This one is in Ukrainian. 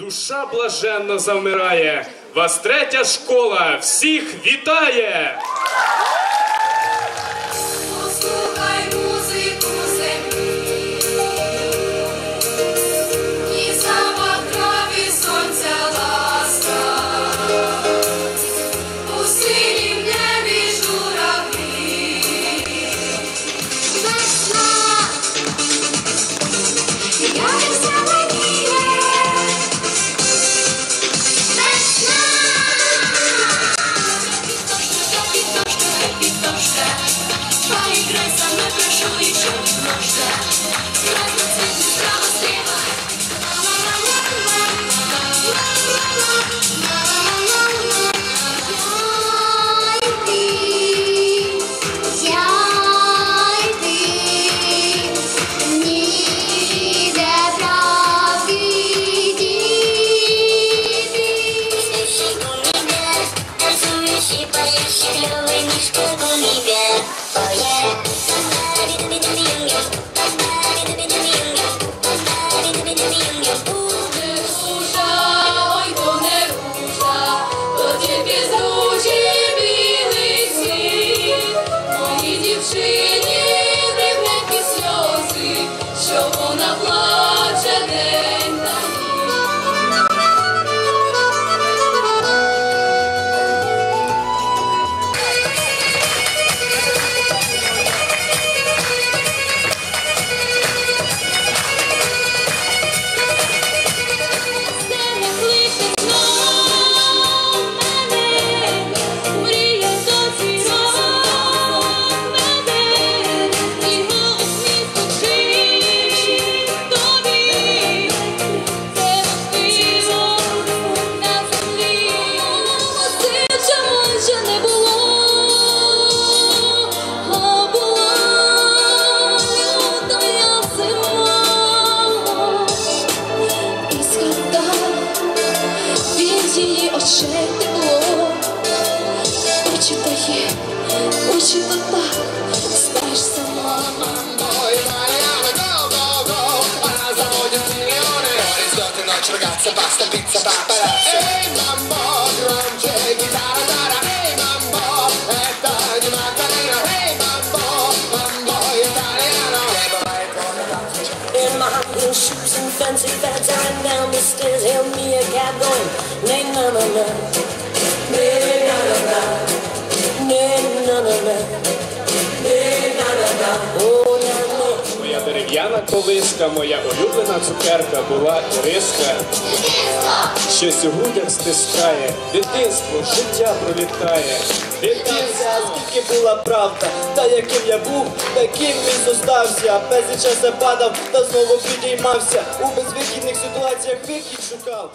душа блаженно завмирає. Вас третя школа всіх вітає! Поиграй еще мной, прошу, еще він її очей тепло, очі дає, очі то так, знаєш сама. Poi Mariana, go, go, go Alla fancy I ran down the stairs, hailed me a cab going, nay na na. Na, nay na na. Na, nay na na. Na, nay na na na, oh. Дерев'яна колиска, моя улюблена цукерка була Іриска. Щось у стискає, дитинство, життя пролітає. Дитинство. скільки була правда, та яким я був, таким і зостався. Безліч я падав та знову підіймався. У безвихідних ситуаціях вихід шукав.